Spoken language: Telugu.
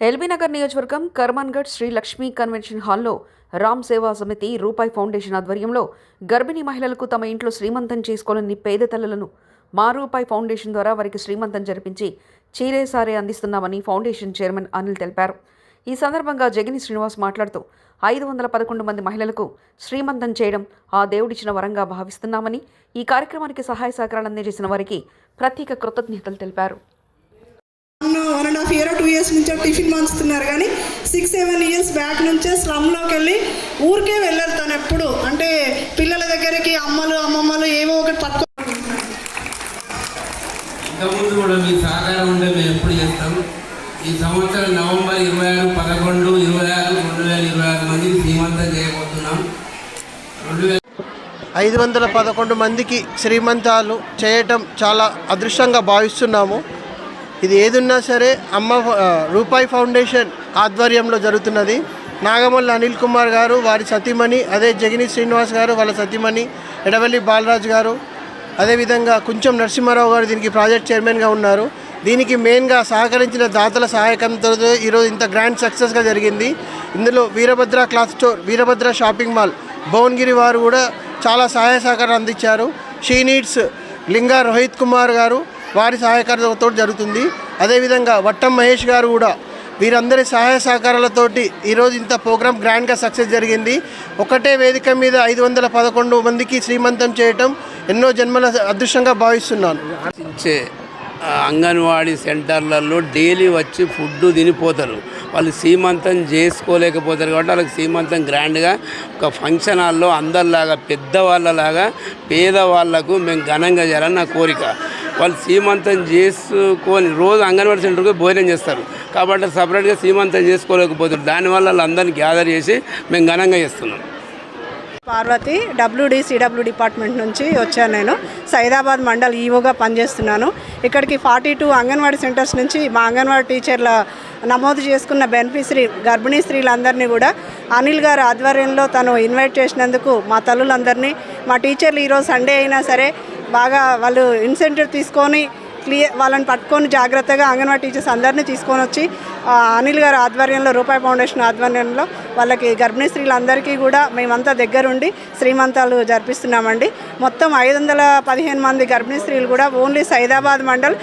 ఎల్బీనగర్ నియోజకవర్గం కర్మన్గఢ్ శ్రీ లక్ష్మీ కన్వెన్షన్ హాల్లో రామ్ సేవా సమితి రూపాయి ఫౌండేషన్ ఆధ్వర్యంలో గర్భిణీ మహిళలకు తమ ఇంట్లో శ్రీమంతం చేసుకోలేని పేద తల్లులను మా రూపాయి ఫౌండేషన్ ద్వారా వారికి శ్రీమంతం జరిపించి చీరేసారే అందిస్తున్నామని ఫౌండేషన్ చైర్మన్ అనిల్ తెలిపారు. ఈ సందర్భంగా జగిని శ్రీనివాస్ మాట్లాడుతూ ఐదు వందల పదకొండు మంది మహిళలకు శ్రీమంతం చేయడం ఆ దేవుడిచ్చిన వరంగా భావిస్తున్నామని ఈ కార్యక్రమానికి సహాయ సహకారాలు అందజేసిన వారికి ప్రత్యేక కృతజ్ఞతలు తెలిపారు. హాఫ్ ఇయర్ టూ ఇయర్స్ నుంచో టిఫిన్ పంచుతున్నారు కానీ సిక్స్ సెవెన్ ఇయర్స్ బ్యాక్ నుంచే స్లమ్లోకి వెళ్ళి ఊరికే వెళ్ళరు తను ఎప్పుడు అంటే పిల్లల దగ్గరికి అమ్మలు అమ్మమ్మలు ఏవో ఒకటి పట్టుకో ఇంతకుముందు కూడా మీ సహకారం ఉంటే మేము ఎప్పుడు చేస్తాం. ఈ సంవత్సరం నవంబర్ ఇరవై ఆరు పదకొండు ఇరవై ఆరు రెండు వేల ఇరవై ఆరు మందికి శ్రీమంతం చేయబోతున్నాం. రెండు వేల ఐదు వందల పదకొండు మందికి శ్రీమంతాలు చేయటం చాలా అదృష్టంగా భావిస్తున్నాము. ఇది ఏదున్నా సరే అమ్మ రూపాయి ఫౌండేషన్ ఆధ్వర్యంలో జరుగుతున్నది. నాగమల్లి అనిల్ కుమార్ గారు వారి సతీమణి అదే జగిని శ్రీనివాస్ గారు వాళ్ళ సతీమణి ఎడవల్లి బాలరాజు గారు అదేవిధంగా కొంచెం నరసింహారావు గారు దీనికి ప్రాజెక్ట్ చైర్మన్గా ఉన్నారు. దీనికి మెయిన్గా సహకరించిన దాతల సహాయకంతో ఈరోజు ఇంత గ్రాండ్ సక్సెస్గా జరిగింది. ఇందులో Veerabhadra cloth store Veerabhadra shopping mall Bhuvanagiri వారు కూడా చాలా సహాయ సహకారం అందించారు. షీ నీడ్స్ లింగా రోహిత్ కుమార్ గారు వారి సహాయకారంతో జరుగుతుంది. అదేవిధంగా వట్టం మహేష్ గారు కూడా వీరందరి సహాయ సహకారాలతోటి ఈరోజు ఇంత ప్రోగ్రామ్ గ్రాండ్గా సక్సెస్ జరిగింది. ఒకటే వేదిక మీద ఐదు వందల పదకొండు మందికి శ్రీమంతం చేయటం ఎన్నో జన్మల అదృష్టంగా భావిస్తున్నాను. ఇచ్చే అంగన్వాడీ సెంటర్లలో డైలీ వచ్చి ఫుడ్ తినిపోతారు. వాళ్ళు సీమంతం చేసుకోలేకపోతారు కాబట్టి వాళ్ళకి సీమంతం గ్రాండ్గా ఒక ఫంక్షన్ హాల్లో అందరిలాగా పెద్దవాళ్ళలాగా పేదవాళ్ళకు మేము ఘనంగా చేయాలని నా కోరిక. వాళ్ళు సీమంతం చేసుకొని రోజు అంగన్వాడీ సెంటర్కి భోజనం చేస్తారు. కాబట్టి సపరేట్గా సీమంతం చేసుకోలేకపోతారు దానివల్ల వాళ్ళందరినీ గ్యాదర్ చేసి మేము ఘనంగా చేస్తున్నాం. పార్వతి డబ్ల్యూడి సిడబ్ల్యూ డిపార్ట్మెంట్ నుంచి వచ్చాను నేను. సైదాబాద్ మండల్ ఈవోగా పనిచేస్తున్నాను. ఇక్కడికి ఫార్టీ టూ అంగన్వాడీ సెంటర్స్ నుంచి మా అంగన్వాడీ టీచర్ల నమోదు చేసుకున్న బెనిఫిషరీ గర్భిణీ స్త్రీలందరినీ కూడా అనిల్ గారు ఆధ్వర్యంలో తను ఇన్వైట్ చేసినందుకు మా తల్లులందరినీ మా టీచర్లు ఈరోజు సండే అయినా సరే బాగా వాళ్ళు ఇన్సెంటివ్ తీసుకొని క్లియర్ వాళ్ళని పట్టుకొని జాగ్రత్తగా అంగన్వాడీ టీచర్స్ అందరినీ తీసుకొని వచ్చి అనిల్ గారు ఆధ్వర్యంలో రూపాయి ఫౌండేషన్ ఆధ్వర్యంలో వాళ్ళకి గర్భిణీ స్త్రీలందరికీ కూడా మేమంతా దగ్గరుండి శ్రీమంతాలు జరిపిస్తున్నామండి. మొత్తం ఐదు వందల పదిహేను మంది గర్భిణీ స్త్రీలు కూడా ఓన్లీ సైదాబాద్ మండల్